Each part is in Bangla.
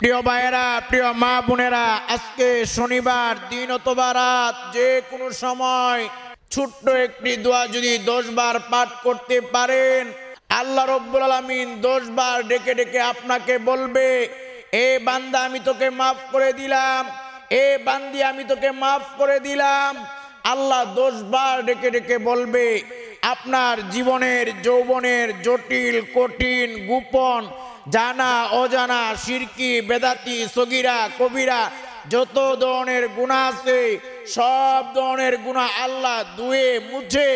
প্রিয় ভাইয়েরা, প্রিয় মা বোনেরা, আজকে শনিবার, দিন অথবা রাত, যে কোনো সময় ছোট্ট একটি দোয়া যদি দশ বার পাঠ করতে পারেন, আল্লাহ রব্বুল আলমিন দশ বার ডেকে ডেকে আপনাকে বলবে, এ বান্দা, আমি তোকে মাফ করে দিলাম, এ বান্দি, আমি তোকে মাফ করে দিলাম। আল্লাহ দশ বার ডেকে ডেকে বলবে, আপনার জীবনের যৌবনের জটিল, কঠিন, গোপন জানা, অজানা শিরকি বেদাতি, সগিরা, কবিরা, যত ধরনের গুণা আছে, সব ধরনের গুণা আল্লাহ ধুয়ে, মুছে,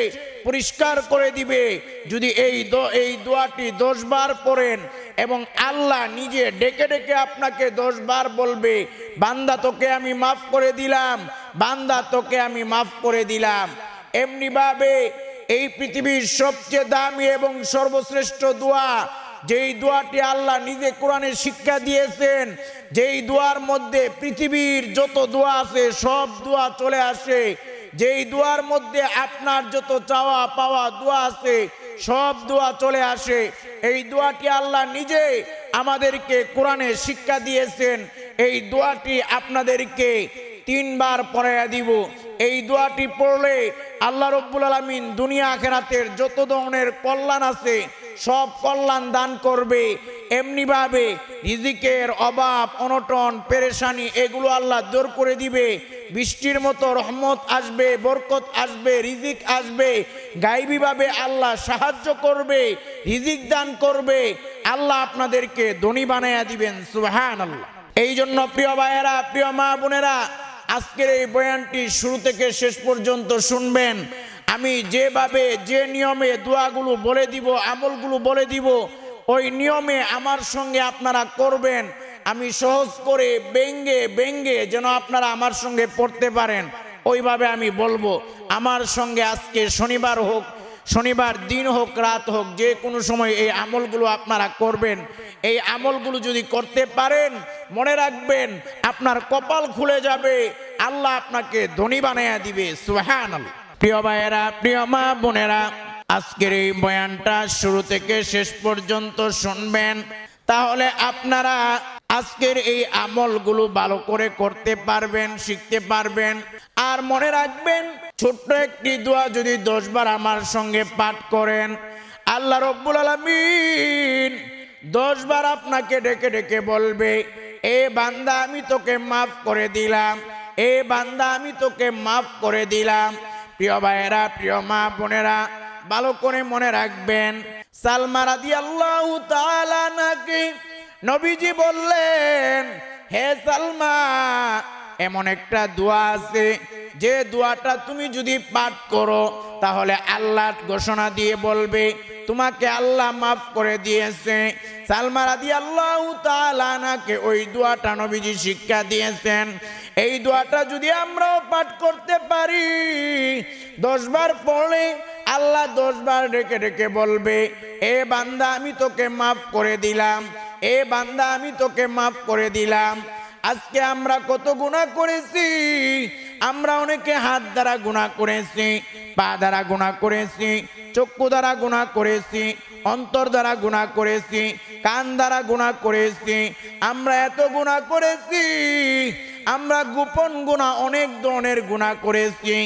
পরিষ্কার করে দিবে। যদি এই এই দোয়াটি দশবার পড়েন এবং আল্লাহ নিজে ডেকে ডেকে আপনাকে দশবার বলবে, বান্দা তোকে আমি মাফ করে দিলাম, বান্দা তোকে আমি মাফ করে দিলাম। এমনিভাবে এই পৃথিবীর সবচেয়ে দামি এবং সর্বশ্রেষ্ঠ দোয়া যেই দোয়াটি আল্লাহ নিজে কোরআনের শিক্ষা দিয়েছেন, যেই দোয়ার মধ্যে পৃথিবীর যত দোয়া আছে, সব দোয়া চলে আসে। যেই দোয়ার মধ্যে আপনার যত চাওয়া পাওয়া দোয়া আছে, সব দোয়া চলে আসে। এই দোয়াটি আল্লাহ নিজে আমাদেরকে কোরআনে শিক্ষা দিয়েছেন। এই দোয়াটি আপনাদেরকে তিনবার পড়াইয়া দিব। এই দোয়াটি পড়লে আল্লাহ রব্বুল আলমিন দুনিয়া আখেরাতের যত ধরনের কল্যাণ আছে সব কল্যাণ দান করবে। এমনিভাবে রিজিকের অভাব, অনটন, পেরেশানি এগুলো আল্লাহ দূর করে দিবে। বৃষ্টির মতো রহমত আসবে, বরকত আসবে, রিজিক আসবে। গাইবীভাবে আল্লাহ সাহায্য করবে, রিজিক দান করবে। আল্লাহ আপনাদেরকে ধনী বানাইয়া দিবেন সুহান আল্লাহ এই জন্য প্রিয় ভাইয়েরা, প্রিয় মা বোনেরা, আজকের এই বয়ানটি শুরু থেকে শেষ পর্যন্ত শুনবেন। আমি যেভাবে যে নিয়মে দোয়াগুলো বলে দিব, আমলগুলো বলে দিব, ওই নিয়মে আমার সঙ্গে আপনারা করবেন। আমি সহজ করে ব্যঙ্গে ব্যঙ্গে যেন আপনারা আমার সঙ্গে পড়তে পারেন, ওইভাবে আমি বলব। আমার সঙ্গে আজকে শনিবার হোক, শনিবার দিন হোক, রাত হোক, যে কোনো সময় এই আমলগুলো আপনারা করবেন। এই আমলগুলো যদি করতে পারেন, মনে রাখবেন আপনার কপাল খুলে যাবে, আল্লাহ আপনাকে ধনী বানাইয়া দিবে সুহান প্রিয় ভাইয়েরা, প্রিয় মা বোনেরা, আজকের এই বয়ানটা শুরু থেকে শেষ পর্যন্ত শুনবেন। তাহলে আপনারা আজকের এই আমলগুলো ভালো করে করতে পারবেন, শিখতে পারবেন। আর মনে রাখবেন, ছোট্ট একটি দোয়া যদি দশবার আমার সঙ্গে পাঠ করেন, আল্লাহ রব্বুল আলমিন দশবার আপনাকে ডেকে ডেকে বলবে, এ বান্দা, আমি তোকে মাফ করে দিলাম, এ বান্দা, আমি তোকে মাফ করে দিলাম। প্রিয় ভাইয়েরা, প্রিয় মা বোনেরা, ভালো করে মনে রাখবেন, সালমা রাদি আল্লাহ নাকি নবীজি বললেন, হে সালমা, এমন একটা দোয়া আছে, যে দোয়াটা তুমি যদি পাঠ করো, তাহলে আল্লাহ ঘোষণা দিয়ে বলবে, তোমাকে আল্লাহ মাফ করে দিয়েছে। সালমা রাদি আল্লাহ তালানাকে ওই দোয়াটা নবীজি শিক্ষা দিয়েছেন। এই দোয়াটা যদি আমরাও পাঠ করতে পারি, দশবার পড়লে আল্লাহ দশবার ডেকে ডেকে বলবে, এ বান্দা, আমি তোকে মাফ করে দিলাম, এ বান্দা, আমি তোকে মাফ করে দিলাম। আজকে আমরা কত গুণা করেছি, আমরা অনেকে হাত দ্বারা গুণা করেছি, পা দ্বারা গুণা করেছি, চক্ষু দ্বারা গুণা করেছি, অন্তর দ্বারা গুণা করেছি, কান দ্বারা গুণা করেছি। আমরা এত গুণা করেছি আমরা গোপন গুণা, অনেক ধরনের গুণা করেছি।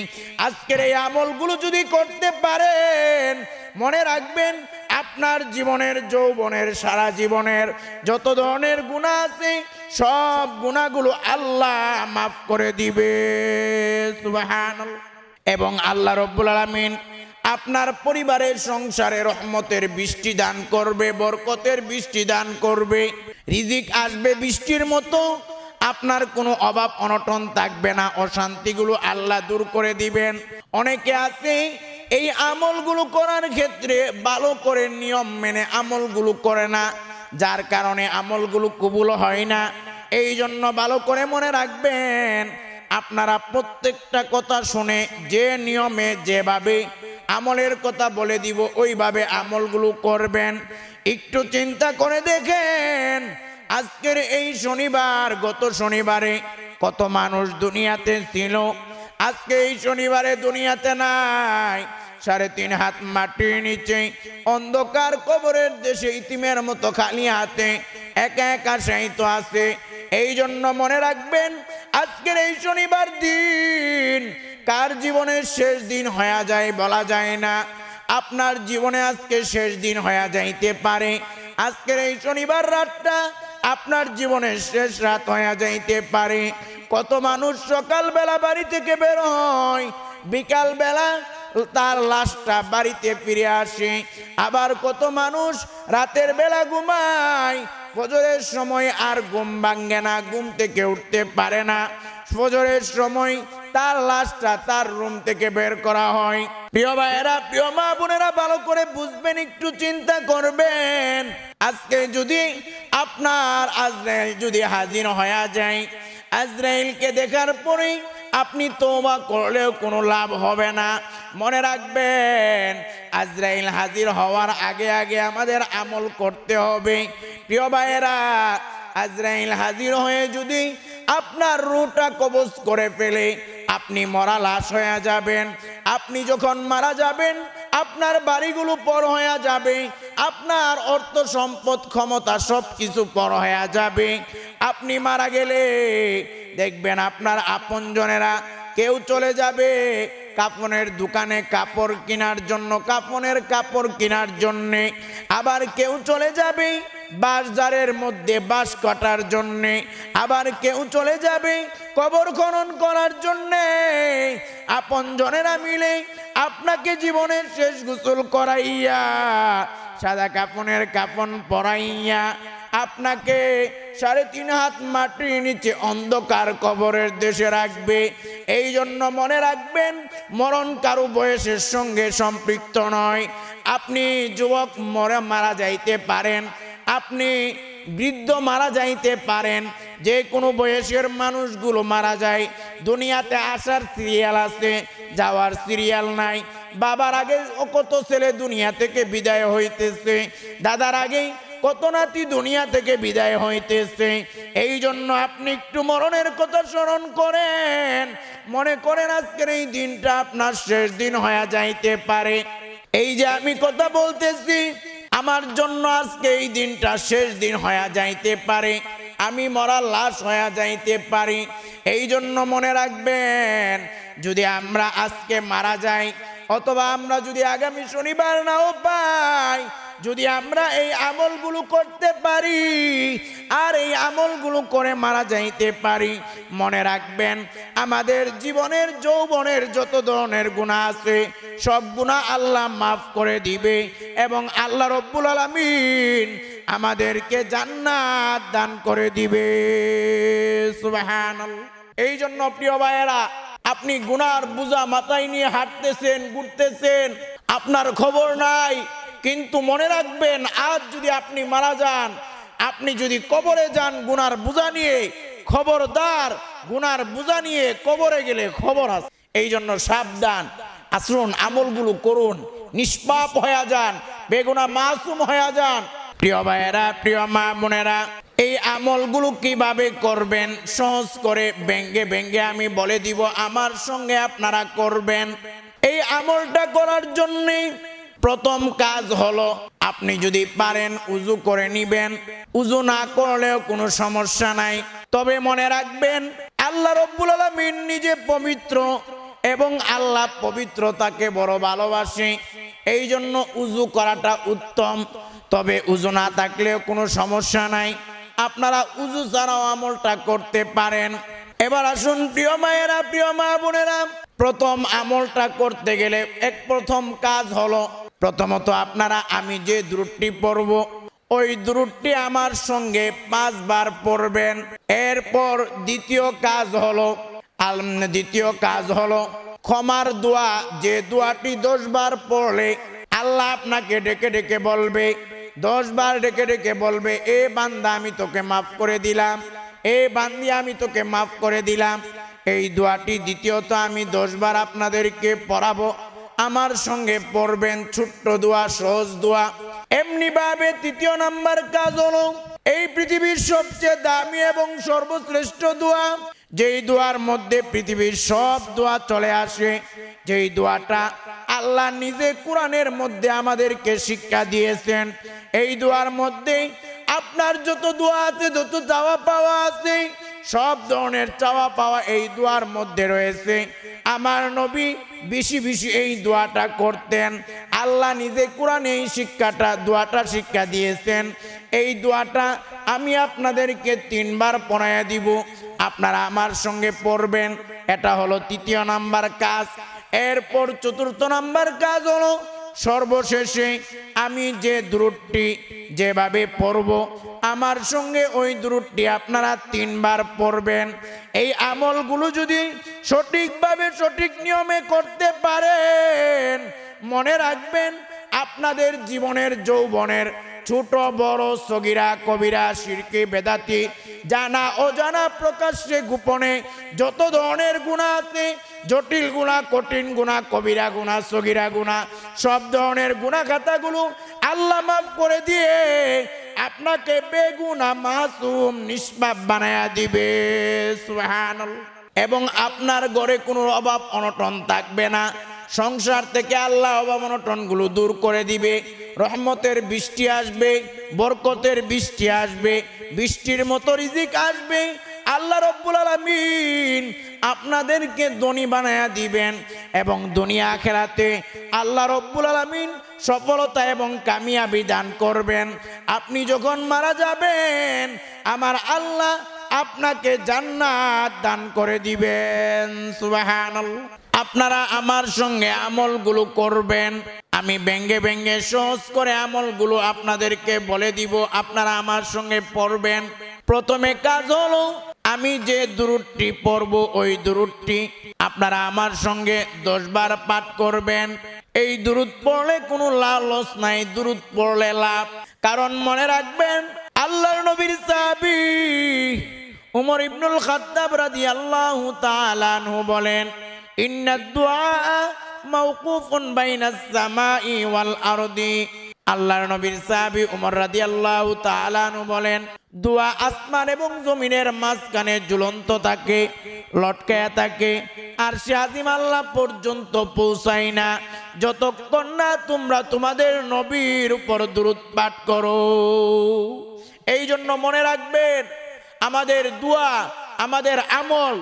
আজকের এই আমলগুলো যদি করতে পারেন, মনে রাখবেন, আপনার জীবনের, যৌবনের, সারা জীবনের যত ধরনের গুণা আছে, সব গুণাগুলো আল্লাহ মাফ করে দিবে। এবং আল্লাহ রব্বুল আলমিন আপনার পরিবারের সংসারে রহমতের বৃষ্টি দান করবে, বরকতের বৃষ্টি দান করবে। রিজিক আসবে বৃষ্টির মতো আপনার কোনো অভাব অনটন থাকবে না, অশান্তিগুলো আল্লাহ দূর করে দিবেন। অনেকে আছে, এই আমলগুলো করার ক্ষেত্রে ভালো করে নিয়ম মেনে আমলগুলো করে না, যার কারণে আমলগুলো কবুল হয় না। এই জন্য ভালো করে মনে রাখবেন, আপনারা প্রত্যেকটা কথা শুনে যে নিয়মে, যেভাবে আমলের কথা বলে দিব, ওইভাবে আমলগুলো করবেন। একটু চিন্তা করে দেখেন আজকের এই শনিবার, গত শনিবারে কত মানুষ দুনিয়াতে ছিল। আজকে এই শনিবারে দুনিয়াতে নাই। সাড়ে তিন হাত মাটির নিচে, অন্ধকার কবরের দেশে ইতিমের মতো খালি হাতে একা একা সাহিত্য আছে। এই জন্য মনে রাখবেন, আজকের এই শনিবার দিন কার জীবনের শেষ দিন হয়ে যায় বলা যায় না। আপনার জীবনে আজকে শেষ দিন হয়ে যাইতে পারে। আজকের এই শনিবার রাতটা আপনার জীবনের শেষ রাত হয়ে যাইতে পারে। কত মানুষ সকালবেলা বাড়ি থেকে বের হয়, বিকালবেলা তার লাশটা বাড়িতে ফিরে আসে। আবার কত মানুষ রাতের বেলা ঘুমায়, ফজরের সময় আর ঘুম ভাঙ্গে না, ঘুম থেকে উঠতে পারে না। ফজরের সময় তার লাশটা তার রুম থেকে বের করা হয়। প্রিয় ভাইয়েরা, প্রিয় মা বোনেরা, ভালো করে বুঝবেন, একটু চিন্তা করবেন। আজকে যদি আপনার আজরাইল যদি হাজির হয়ে যায়, আজরাইলকে দেখার পরেই আপনি তোবা করলেও কোনো লাভ হবে না। মনে রাখবেন, আজরাইল হাজির হওয়ার আগে আগে আমাদের আমল করতে হবে। প্রিয় ভাইয়েরা, আজরাইল হাজির হয়ে যদি আপনার রুটা কবজ করে ফেলে, আপনি মরা লাশ হয়ে যাবেন। আপনি যখন মারা যাবেন আপনার বাড়িগুলো পর হয়ে যাবে, আপনার অর্থ সম্পদ ক্ষমতা সব কিছু পর হয়ে যাবে। আপনি মারা গেলে দেখবেন আপনার আপনজনেরা কেউ চলে যাবে কাপনের দোকানে কাপড় কেনার জন্য কাপনের কাপড় কেনার জন্যে। আবার কেউ চলে যাবে বাঁশজারের মধ্যে বাঁশ কাটার জন্যে। আবার কেউ চলে যাবে কবর খনন করার জন্যে। আপন জনেরা মিলে আপনাকে জীবনের শেষ গোসল করাইয়া, সাদা কাপনের কাপন পরাইয়া, আপনাকে সাড়ে তিন হাত মাটির নিচে অন্ধকার কবরের দেশে রাখবে। এই জন্য মনে রাখবেন, মরণ কারও বয়সের সঙ্গে সম্পৃক্ত নয়। আপনি যুবক মরে মারা যাইতে পারেন। আপনি বৃদ্ধ মারা যাইতে পারেন। যে কোনো বয়সের মানুষগুলো মারা যায়। দুনিয়াতে আসার সিরিয়াল আছে, যাওয়ার সিরিয়াল নাই। বাবার আগে কত ছেলে দুনিয়া থেকে বিদায় হইতেছে। দাদার আগেই কত নাতি দুনিয়া থেকে বিদায় হইতেছে। এই জন্য আপনি একটু মরণের কথা স্মরণ করেন। মনে করেন আজকের এই দিনটা আপনার শেষ দিন হয়ে যাইতে পারে। এই যে আমি কথা বলতেছি আমার জন্য আজকে এই দিনটা শেষ দিন হয়ে যাইতে পারে। আমি মরা লাশ হয়ে যাইতে পারি। এই জন্য মনে রাখবেন, যদি আমরা আজকে মারা যাই, অথবা আমরা যদি আগামী শনিবার নাও পাই যদি আমরা এই আমলগুলো করতে পারি, আর এই আমলগুলো করে মারা যাইতে পারি, মনে রাখবেন, আমাদের জীবনের যৌবনের যত ধরনের গুণা আছে, সব গুণা আল্লাহ মাফ করে দিবে এবং আল্লাহ রব্বুল আলমিন আমাদেরকে জান্নাত দান করে দিবে। এই জন্য প্রিয় ভাইয়েরা, আপনি গুনার বোঝা মাথায় নিয়ে হাঁটতেছেন, ঘুরতেছেন, আপনার খবর নাই কিন্তু মনে রাখবেন, আজ যদি আপনি মারা যান, আপনি যদি কবরে যান গুনার বোঝা নিয়ে, খবরদার গুনার বোঝা নিয়ে কবরে গেলে খবর আছে এই জন্য সাবধান আচরণ আমলগুলো করুন, নিষ্পাপ হয়ে যান, বেগুনা মাসুম হয়ে যান। প্রিয় ভাইয়েরা, প্রিয় মা বোনেরা, এই আমলগুলো কীভাবে করবেন? সহজ করে ব্যঙ্গে ব্যঙ্গে আমি বলে দিব, আমার সঙ্গে আপনারা করবেন। এই আমলটা করার জন্যে প্রথম কাজ হলো, আপনি যদি পারেন উজু করে নিবেন। উজু না করলেও কোনো সমস্যা নাই। তবে মনে রাখবেন, আল্লাহ রব্বুল আলমিন নিজে পবিত্র এবং আল্লাহ পবিত্রতাকে বড় ভালোবাসে। এই জন্য উজু করাটা উত্তম। তবে উজু না থাকলেও কোনো সমস্যা নাই। আপনারা উজু ছাড়াও আমলটা করতে পারেন। এবার আসুন প্রিয় মায়েরা, প্রিয় মা বোনেরা, প্রথম আমলটা করতে গেলে এক প্রথম কাজ হলো প্রথমত আপনারা, আমি যে দূরটি পড়ব, ওই দূরটি আমার সঙ্গে পাঁচবার পড়বেন। এরপর দ্বিতীয় কাজ হলো আল দ্বিতীয় কাজ হলো, ক্ষমার দোয়া। যে দোয়াটি দশবার পড়লে আল্লাহ আপনাকে ডেকে ডেকে বলবে দশ বার ডেকে ডেকে বলবে, এ বান্দা, আমি তোকে মাফ করে দিলাম, এ বান্দি, আমি তোকে মাফ করে দিলাম। এই দোয়াটি দ্বিতীয়ত আমি দশ বার আপনাদেরকে পড়াবো। আমার সঙ্গে পড়বেন ছোট্ট দোয়া, সহজ দোয়া। এমনি ভাবে তৃতীয় নাম্বার কাজ হলো, এই পৃথিবীর সবচেয়ে দামি এবং সর্বশ্রেষ্ঠ দোয়া। যেই দোয়ার মধ্যে পৃথিবীর সব দোয়া চলে আসে, যেই দোয়াটা আল্লাহ নিজে কোরআনের মধ্যে আমাদেরকে শিক্ষা দিয়েছেন। এই দোয়ার মধ্যে আপনার যত দোয়া আছে, যত চাওয়া পাওয়া আছে, সব ধরনের চাওয়া পাওয়া এই দোয়ার মধ্যে রয়েছে। আমার নবী বেশি বেশি এই দোয়াটা করতেন। আল্লাহ নিজে কোরআনে এই শিক্ষাটা, দোয়াটা শিক্ষা দিয়েছেন। এই দোয়াটা আমি আপনাদেরকে তিনবার পড়াইয়া দিব। আপনারা আমার সঙ্গে পড়বেন। এটা হলো তৃতীয় নাম্বার কাজ। এরপর চতুর্থ নাম্বার কাজ হলো সর্বশেষে আমি যে দূরটি যেভাবে পড়ব, আমার সঙ্গে ওই দূরটি আপনারা তিনবার পড়বেন। এই আমলগুলো যদি সঠিকভাবে সঠিক নিয়মে করতে পারেন, মনে রাখবেন আপনাদের জীবনের যৌবনের ছোট, বড়, সগিরা, কবিরা, শিরকে, বেদাতি, জানা, অজানা, প্রকাশ্যে, গোপনে, যত ধরনের গুণা আছে, জটিল গুণা, কঠিন গুণা, কবিরা গুণা, সগিরা গুণা, সব ধরনের গুণা খাতাগুলো আল্লাহ মাফ করে দিয়ে আপনাকে বেগুনা মাসুম নিষ্পাপ বানায়া দিবে, সুবহানাল্লাহ। এবং আপনার ঘরে কোনো অভাব, অনটন থাকবে না সংসার থেকে আল্লাহ অভাব অনটনগুলো দূর করে দিবে। রহমতের বৃষ্টি আসবে, বরকতের বৃষ্টি আসবে, বৃষ্টির মতো রিজিক আসবে। আল্লাহ রব্বুল আলমিন আপনাদেরকে ধনী বানায়া দিবেন এবং দুনিয়া আখেরাতে আল্লাহ রব্বুল আলমিন সফলতা এবং কামিয়াবি দান করবেন। আপনি যখন মারা যাবেন, আমার আল্লাহ আপনাকে জান্নাত দান করে দিবেন। সুবহানাল্লাহ। আপনারা আমার সঙ্গে আমলগুলো করবেন। আমি ব্যঙ্গে ব্যঙ্গে সহজ করে আমলগুলো আপনাদেরকে বলে দিব, আপনারা আমার সঙ্গে পড়বেন। প্রথমে কাজ হলো, আমি যে দূরটি পড়ব, ওই দূরটি আপনারা আমার সঙ্গে দশবার পাঠ করবেন। এই দূরত পড়লে কোনো লালস নাই দূরত পড়লে লাভ। কারণ মনে রাখবেন, আল্লাহর নবীর সাহাবী উমর ইবনুল খাত্তাব রাদিয়াল্লাহু তাআলা বলেন আল্লাহর নবীর সাহাবী উমর রাদিয়াল্লাহু তাআলা আনহু বলেন দোয়া আসমান এবং জমিনের মাঝখানে ঝুলন্ত থাকে লটকায়া থাকে, আর সে আল্লাহ পর্যন্ত পৌঁছায় না। যতক্ষণ না তোমরা তোমাদের নবীর উপর দূরত পাঠ করো। এই জন্য মনে রাখবেন, আমাদের দোয়া আমাদের আমল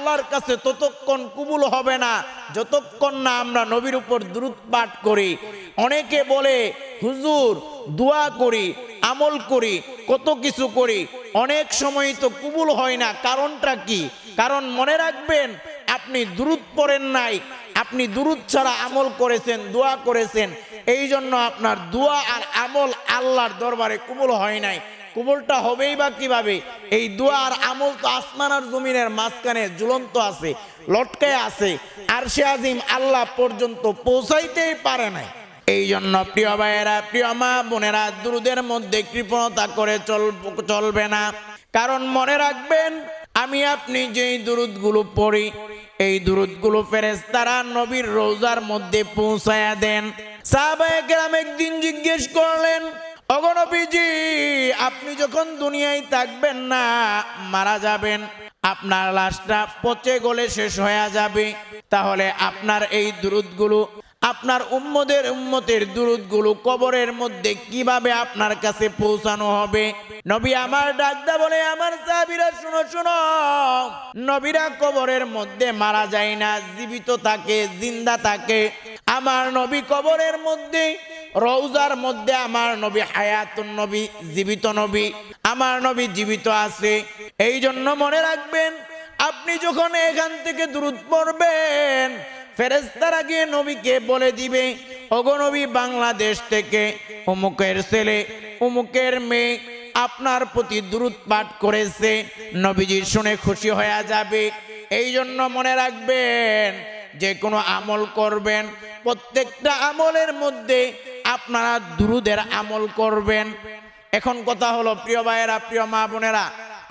আল্লাহর কাছে ততক্ষণ কবুল হবে না, যতক্ষণ না আমরা নবীর উপর দ্রুত পাঠ করি। অনেকে বলে, হুজুর, দোয়া করি, আমল করি, কত কিছু করি। অনেক সময় তো কবুল হয় না, কারণটা কি? কারণ মনে রাখবেন, আপনি দ্রুত পড়েন নাই, আপনি দুরুদ ছাড়া আমল করেছেন, দোয়া করেছেন এই জন্য আপনার দোয়া আর আমল আল্লাহর দরবারে কবুল হয় নাই। কবুলটা হবেই বা কীভাবে? এই দোয়া আর আমল তো আসমান আর জমিনের মাঝখানে ঝুলন্ত আছে, লটকায় আছে, আর সে আজিম আল্লাহ পর্যন্ত পৌঁছাইতেই পারে নাই। এই জন্য প্রিয় ভাইয়েরা, প্রিয় মা বোনেরা, দুরুদের মধ্যে কৃপণতা করে চল চলবে না। কারণ মনে রাখবেন, আমি আপনি যেই দুরুদগুলো পড়ি, এই দুরুদগুলো ফেরেশতারা নবীর রোজার মধ্যে পৌঁছায়া দেন। সাহাবায়ে কেরাম একদিন জিজ্ঞেস করলেন অগণবীজি আপনি যখন দুনিয়ায় থাকবেন না, মারা যাবেন। আপনার লাশটা পচে গলে শেষ হয়ে যাবে। তাহলে আপনার এই দুরুদগুলো আপনার উম্মদের উম্মতের দুরুদগুলো কবরের মধ্যে কীভাবে আপনার কাছে পৌঁছানো হবে? নবী আমার ডাকদা বলে, আমার সাহাবীরা, শুনো শুনো। নবীরা কবরের মধ্যে মারা যায় না, জীবিত থাকে, জিন্দা থাকে। আমার নবী কবরের মধ্যে রৌজার মধ্যে আমার নবী হায়াতুন নবী, জীবিত নবী। আমার নবী জীবিত আছে। এই জন্য মনে রাখবেন, আপনি যখন এখান থেকে দূরত পড়বেন ফেরেস্তারা গিয়ে নবীকে বলে দিবে অগনবী বাংলাদেশ থেকে অমুকের ছেলে, অমুকের মেয়ে আপনার প্রতি দূরত পাঠ করেছে, নবীজি শুনে খুশি হয়ে যাবে। এই জন্য মনে রাখবেন যে কোনো আমল করবেন, প্রত্যেকটা আমলের মধ্যে আপনারা দুরুদের আমল করবেন। এখন কথা হলো, প্রিয় ভাইয়েরা, প্রিয় মা বোনেরা,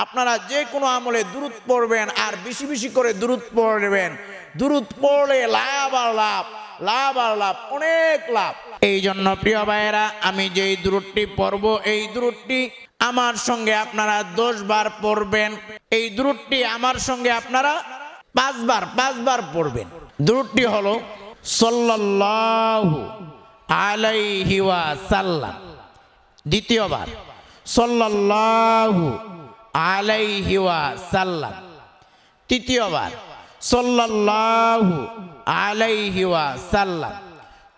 আপনারা যে কোনো আমলে দূরত পড়বেন আর বেশি বেশি করে দূরত পড়বেন। দূরত পড়লে লাভ আর লাভ লাভ আর লাভ, অনেক লাভ। এই জন্য প্রিয় ভাইয়েরা, আমি যেই দূরটি পড়ব, এই দূরটি আমার সঙ্গে আপনারা দশ বার পড়বেন। এই দূরটি আমার সঙ্গে আপনারা পাঁচবার পাঁচবার পড়বেন। দূরটি হলো, সাল্লাল্লাহু আলাইহি ওয়াসাল্লাম। দ্বিতীয়বার, সাল্লাল্লাহু আলাইহি ওয়াসাল্লাম। তৃতীয়বার সাল্লাল্লাহু আলাইহি ওয়াসাল্লাম।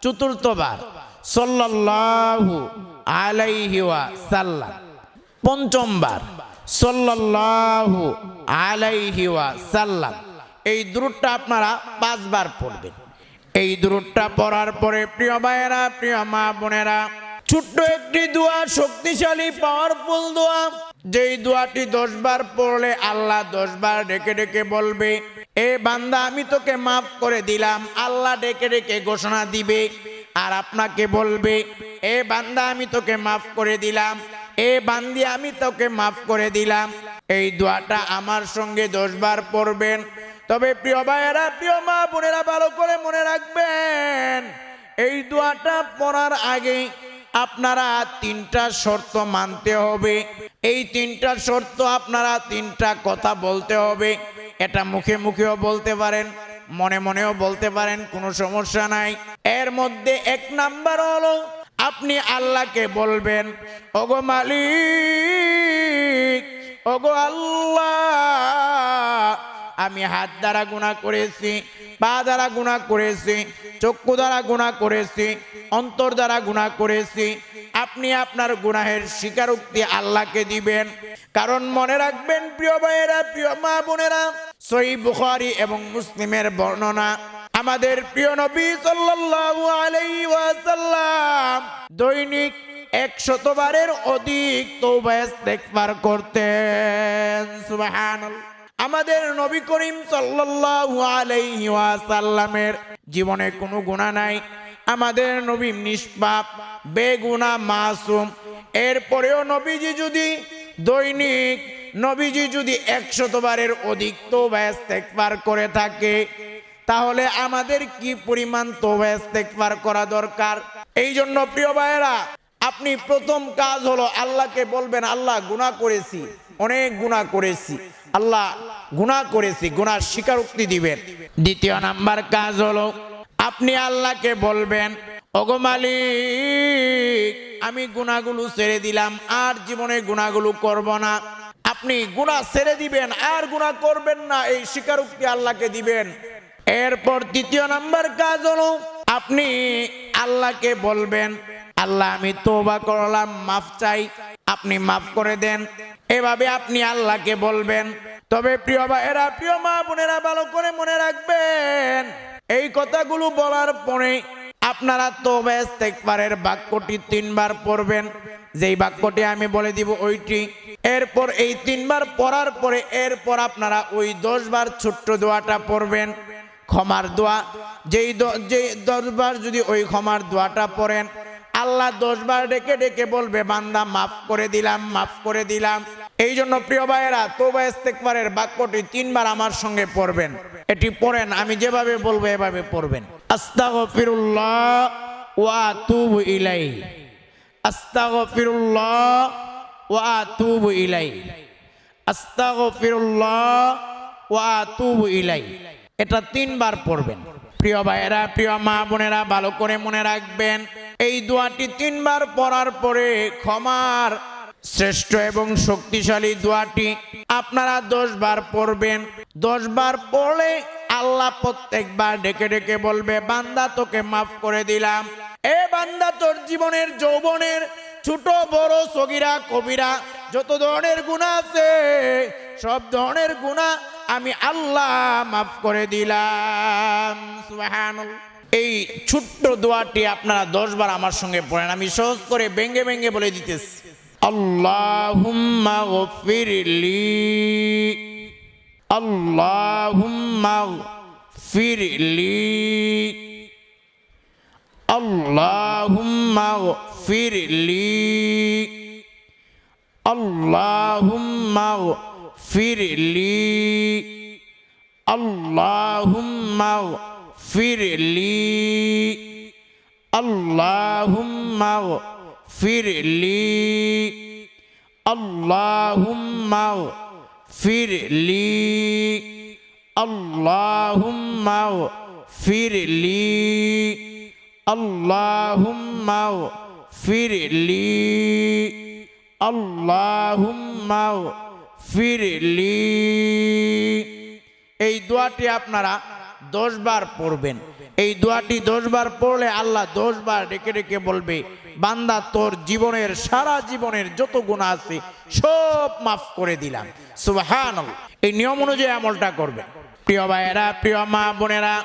চতুর্থবার সাল্লাল্লাহু আলাইহি ওয়াসাল্লাম। পঞ্চমবার সাল্লাল্লাহু আলাইহি ওয়াসাল্লাম। এই দূরটা আপনারা পাঁচবার পড়বেন। এই দূরটা পড়ার পরে প্রিয় ভাইয়েরা, প্রিয় মা বোনেরা, ছোট্ট একটি দোয়া, শক্তিশালী পাওয়ারফুল দোয়া যেই দোয়াটি দশ বার পড়লে আল্লাহ দশ বার ডেকে ডেকে বলবে, এ বান্দা, আমি তোকে মাফ করে দিলাম। আল্লাহ ডেকে ডেকে ঘোষণা দিবে আর আপনাকে বলবে, এ বান্দা, আমি তোকে মাফ করে দিলাম। এ বান্দি, আমি তোকে মাফ করে দিলাম। এই দোয়াটা আমার সঙ্গে দশ বার পড়বেন। তবে প্রিয় ভাইয়েরা, প্রিয় মা বোনেরা, ভালো করে মনে রাখবেন, এই দোয়াটা পড়ার আগে আপনারা তিনটা শর্ত মানতে হবে। এই তিনটা শর্ত আপনারা তিনটা কথা বলতে হবে। এটা মুখে মুখেও বলতে পারেন, মনে মনেও বলতে পারেন, কোনো সমস্যা নাই। এর মধ্যে এক নাম্বার হলো, আপনি আল্লাহকে বলবেন, ওগো মালিক, ওগো আল্লাহ, আমি হাত দ্বারা গুণা করেছি, পা দ্বারা গুণা করেছি চক্ষু দ্বারা গুণা করেছি, অন্তর দ্বারা গুণা করেছি। আপনি আপনার গুনাহের স্বীকারোক্তি আল্লাহকে দিবেন। কারণ মনে রাখবেন, প্রিয় ভাইয়েরা, প্রিয় মা বোনেরা সই বুখারি এবং মুসলিমের বর্ণনা, আমাদের প্রিয় নবী সাল্লাল্লাহু আলাইহি ওয়াসাল্লাম দৈনিক একশতবারের অধিক তওবা ইস্তেগফার করতেন। সুবহানাল্লাহ। আমাদের নবী করিম সাল্লাল্লাহু আলাইহি ওয়াসাল্লামের জীবনে কোনো গুনাহ নাই। আমাদের নবী নিষ্পাপ, বেগুনা মাসুম। এরপরেও নবীজি যদি দৈনিক, নবীজি যদি একশতবারের অধিক তওবা ইস্তেগফার করে থাকে, তাহলে আমাদের কি পরিমাণ তওবা ইস্তেগফার করা দরকার? এই জন্য প্রিয় ভাইয়েরা, আপনি প্রথম কাজ হলো আল্লাহকে বলবেন, আল্লাহ, গুনাহ করেছি, অনেক গুনাহ করেছি। আল্লাহ গুনাহ করেছি গুনার স্বীকারোক্তি দিবেন। দ্বিতীয় নাম্বার কাজ হলো, আপনি আল্লাহকে বলবেন, ওগো মালিক, আমি গুনাহগুলো ছেড়ে দিলাম, আর জীবনে গুনাহগুলো করব না। আপনি গুনাহ ছেড়ে দিবেন, আর গুনাহ করবেন না, এই স্বীকারোক্তি আল্লাহকে দিবেন। এরপর তৃতীয় নাম্বার কাজ হলো, আপনি আল্লাহকে বলবেন আল্লাহ, আমি তোবা করলাম, মাফ চাই। আপনি মাফ করে দেন। এভাবে আপনি আল্লাহকে বলবেন। তবে প্রিয় ভাইয়েরা, প্রিয় মা বোনেরা, ভালো করে মনে রাখবেন, এই কথাগুলো বলার পরে আপনারা তোবা ইস্তেগফারের বাক্যটি তিনবার পড়বেন। যেই বাক্যটি আমি বলে দিব ওইটি। এরপর এই তিনবার পড়ার পরে এরপর আপনারা ওই দশ বার ছোট্ট দোয়াটা পড়বেন, ক্ষমার দোয়া। যেই যেই দশবার যদি ওই ক্ষমার দোয়াটা পড়েন আল্লাহ দশবার ডেকে ডেকে বলবে, বান্দা, মাফ করে দিলাম, মাফ করে দিলাম। এই জন্য প্রিয় ভাইয়েরা তোবা ইস্তেকবারের বাক্যটি তিনবার আমার সঙ্গে পড়বেন। এটি পড়েন, আমি যেভাবে বলব এভাবে পড়বেন। আস্তাগফিরুল্লাহ ওয়া আতুবু ইলাই আস্তাগফিরুল্লাহ ওয়া আতুবু ইলাই আস্তাগফিরুল্লাহ ওয়া আতুবু ইলাই এটা তিনবার পড়বেন। প্রিয় ভাইয়েরা, প্রিয় মা বোনেরা, ভালো করে মনে রাখবেন। এই দোয়াটি তিনবার পড়ার পরে ক্ষমার শ্রেষ্ঠ এবং শক্তিশালী দোয়াটি আপনারা দশ বার পড়বেন। দশ বার পড়লে আল্লাহ প্রত্যেকবার ডেকে ডেকে বলবে, বান্দা, তোকে মাফ করে দিলাম। এ বান্দা, তোর জীবনের যৌবনের ছোট, বড়, সগিরা, কবিরা, যত ধরনের গুণা আছে, সব ধরনের গুণা আমি আল্লাহ মাফ করে দিলাম। সুবহানাল্লাহ। এই ছোট্ট দোয়াটি আপনারা দশবার আমার সঙ্গে পড়েন। আমি সহজ করে বেঙ্গে বেঙ্গে বলে দিতেছি। আল্লাহুম্মা গফিরলি। আল্লাহুম্মা গফিরলি। আল্লাহুম্মা গফিরলি। আল্লাহুম্মা গফিরলি। আল্লাহুম্মা ফিরলি আল্লাহুম্মা ফিরলি আল্লাহুম্মা ফিরলি আল্লাহুম্মা ফিরলি আল্লাহুম্মা ফিরলি আল্লাহুম্মা ফিরলি এই দোয়াটি আপনারা দশ বার পড়বেন। এই দোয়াটি দশ বার পড়লে আল্লাহ দশ বার ডেকে ডেকে বলবে, বান্দা, তোর জীবনের, সারা জীবনের যত গুণা আছে, সব মাফ করে দিলাম। সুবাহান এই নিয়ম অনুযায়ী আমলটা করবেন। প্রিয় ভাইয়েরা, প্রিয় মা বোনেরা,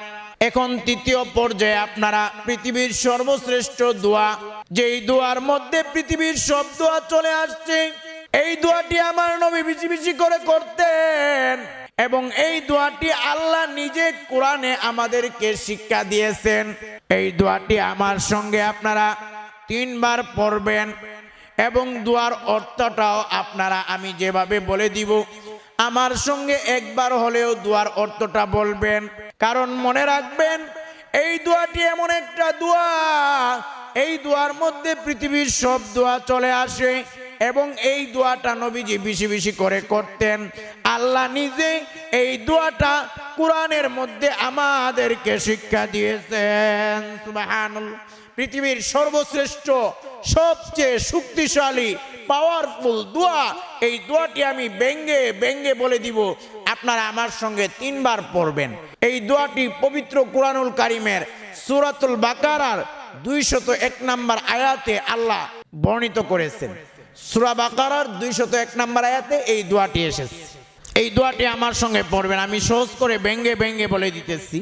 এখন তৃতীয় পর্যায়ে আপনারা পৃথিবীর সর্বশ্রেষ্ঠ দোয়া, যেই দোয়ার মধ্যে পৃথিবীর সব দোয়া চলে আসছে, এই দোয়াটি আমার নবী বেশি বেশি করে করতেন। এবং এই দোয়াটি আল্লাহ নিজে কোরআনে আমাদেরকে শিক্ষা দিয়েছেন। এই দোয়াটি আমার সঙ্গে আপনারা তিনবার পড়বেন এবং দোয়ার অর্থটাও আপনারা আমি যেভাবে বলে দিব, আমার সঙ্গে একবার হলেও দোয়ার অর্থটা বলবেন। কারণ মনে রাখবেন, এই দোয়াটি এমন একটা দোয়া, এই দোয়ার মধ্যে পৃথিবীর সব দোয়া চলে আসে। এবং এই দোয়াটা নবীজি বেশি বেশি করে করতেন। আল্লাহ নিজে এই দোয়াটা কোরআনের মধ্যে আমাদেরকে শিক্ষা দিয়েছেন। পৃথিবীর সর্বশ্রেষ্ঠ, সবচেয়ে শক্তিশালী পাওয়ারফুল দোয়া। এই দোয়াটি আমি ব্যঙ্গে ব্যঙ্গে বলে দিব, আপনারা আমার সঙ্গে তিনবার পড়বেন। এই দোয়াটি পবিত্র কোরআনুল কারিমের সুরাতুল বাকারার দুইশত এক নম্বর আয়াতে আল্লাহ বর্ণিত করেছেন। সুরা বাকারার দুইশত এক নম্বর আয়াতে এই দোয়াটি এসেছে। এই দোয়াটি আমার সঙ্গে পড়বেন, আমি সহজ করে ব্যঙ্গে ব্যঙ্গে বলে দিতেছি।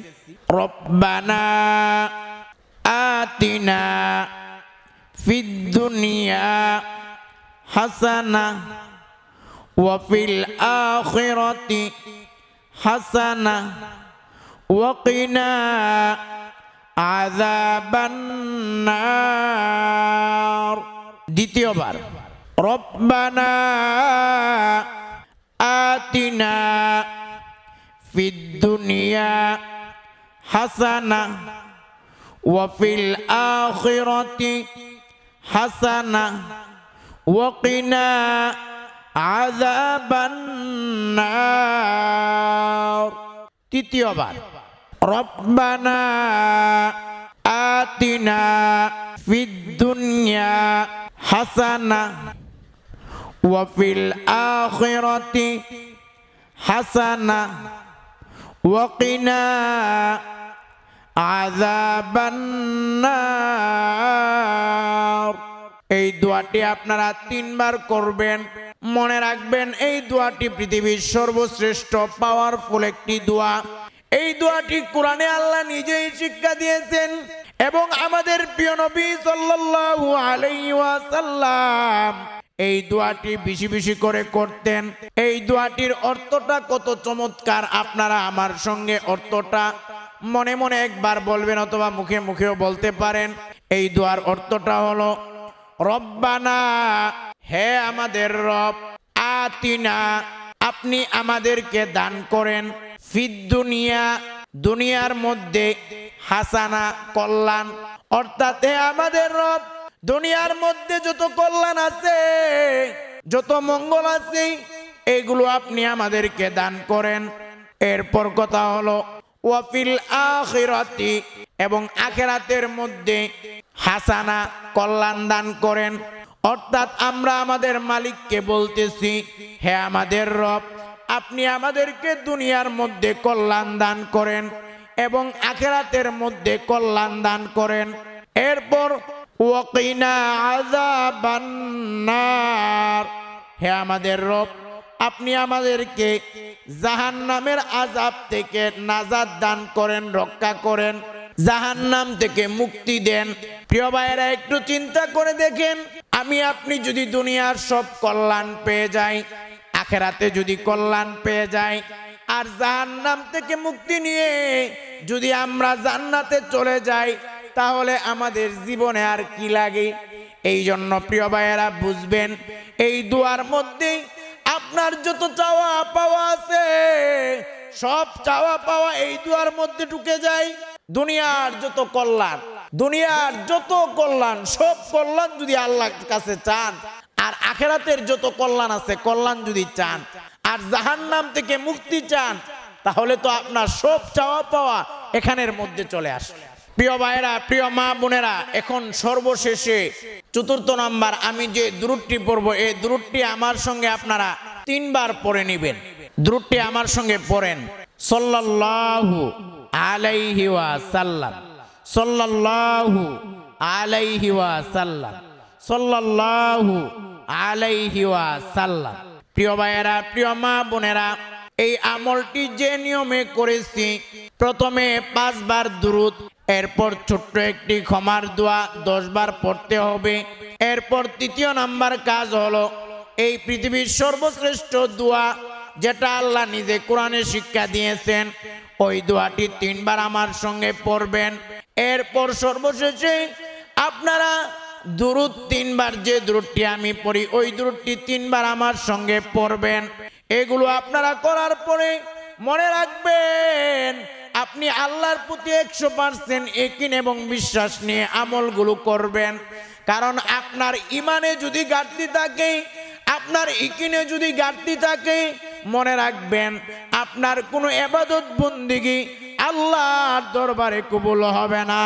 রব্বানা আতিনা ফিদ দুনিয়া হাসানা ওয়াফিল আখিরাতি হাসানা ওয়াকিনা আযাবান নার। দ্বিতীয়বার রব্বানা আতিনা ফিদ দুনিয়া হাসানা ওয়াফিল আখিরাতি হাসানা ওয়াকিনা আযাবান নার তৃতীয়বার রব্বানা আতিনা ফিদ দুনিয়া হাসানা ওয়াফিল আখিরাতি হাসানা ওয়াকিনা আযাবান নার এই দোয়াটি আপনারা তিনবার করবেন। মনে রাখবেন, এই দোয়াটি পৃথিবীর সর্বশ্রেষ্ঠ পাওয়ারফুল একটি দোয়া। এই দোয়াটি কোরআনে আল্লাহ নিজেই শিক্ষা দিয়েছেন এবং আমাদের প্রিয় নবী সাল্লাল্লাহু আলাইহি ওয়াসাল্লাম এই দোয়াটি বেশি বেশি করে করতেন। এই দোয়াটির অর্থটা কত চমৎকার, আপনারা আমার সঙ্গে অর্থটা মনে মনে একবার বলবেন অথবা মুখে মুখেও বলতে পারেন। এই দোয়ার অর্থটা হলো, রব্বানা, হে আমাদের রব, আতিনা, আপনি আমাদেরকে দান করেন। ফিদ দুনিয়া, দুনিয়ার মধ্যে হাসানা, কল্যাণ। অর্থাৎ, হে আমাদের রব দুনিয়ার মধ্যে যত কল্যাণ আছে, যত মঙ্গল আছে, এগুলো আপনি আমাদেরকে দান করেন। এরপর কথা হলো, ওয়াফিল আখিরাতি এবং আখেরাতের মধ্যে হাসানা কল্যাণ দান করেন। অর্থাৎ আমরা আমাদের মালিককে বলতেছি, হে আমাদের রব, আপনি আমাদেরকে দুনিয়ার মধ্যে কল্যাণ দান করেন এবং আখেরাতের মধ্যে কল্যাণ দান করেন। এরপর ওয়াকিনা আযাবান নার হে আমাদের রব, আপনি আমাদেরকে জাহান নামের আজাব থেকে নাজাদ দান করেন, রক্ষা করেন জাহান নাম থেকে মুক্তি দেন। প্রিয় ভাইয়েরা, একটু চিন্তা করে দেখেন, আমি আপনি যদি দুনিয়ার সব কল্যাণ পেয়ে যাই, আখেরাতে যদি কল্যাণ পেয়ে যাই, আর জাহান নাম থেকে মুক্তি নিয়ে যদি আমরা জান্নাতে চলে যাই তাহলে আমাদের জীবনে আর কি লাগে? এই জন্য প্রিয় ভাইয়েরা, বুঝবেন, এই দুয়ার মধ্যেই আপনার যত চাওয়া পাওয়া আছে, সব চাওয়া পাওয়া এই দুয়ার মধ্যে ঢুকে যায়। দুনিয়ার যত কল্যাণ, দুনিয়ার যত কল্যাণ, সব কল্যাণ যদি আল্লাহর কাছে চান, আর আখেরাতের যত কল্যাণ আছে, কল্যাণ যদি চান, আর জাহান্নাম থেকে মুক্তি চান, তাহলে তো আপনার সব চাওয়া পাওয়া এখানের মধ্যে চলে আসে। প্রিয় ভাইয়েরা, প্রিয় মা বোনেরা, এখন সর্বশেষে চতুর্থ নাম্বার, আমি যে দূরটি পড়ব, এই দূরটি আমার সঙ্গে আপনারা তিনবার পড়ে নিবেন। দূরটি আমার সঙ্গে পড়েন। সাল্লাল্লাহু আলাইহি ওয়াসাল্লাম। সাল্লাল্লাহু আলাইহি ওয়াসাল্লাম। সাল্লাল্লাহু আলাইহি ওয়াসাল্লাম। প্রিয় ভাইয়েরা, প্রিয় মা বোনেরা, এই আমলটি যে নিয়মে করেছি, প্রথমে পাঁচবার দুরুদ এরপর ছোট্ট একটি ক্ষমার দোয়া দশ বার পড়তে হবে। এরপর তৃতীয় নাম্বার কাজ হলো, এই পৃথিবীর সর্বশ্রেষ্ঠ দোয়া যেটা আল্লাহ নিজে কোরআনে শিক্ষা দিয়েছেন, ওই দোয়াটি তিনবার আমার সঙ্গে পড়বেন। এরপর সর্বশেষে আপনারা দুরুদ তিনবার, যে দূরটি আমি পড়ি, ওই দূরটি তিনবার আমার সঙ্গে পড়বেন। এগুলো আপনারা করার পরে মনে রাখবেন আপনি আল্লাহর প্রতি একশো পার্সেন্ট একিন এবং বিশ্বাস নিয়ে আমলগুলো করবেন। কারণ আপনার ইমানে যদি ঘাটতি থাকে, আপনার ইকিনে যদি ঘাটতি থাকে, মনে রাখবেন আপনার কোনো এবাদত বন্দিগি আল্লাহর দরবারে কবুল হবে না।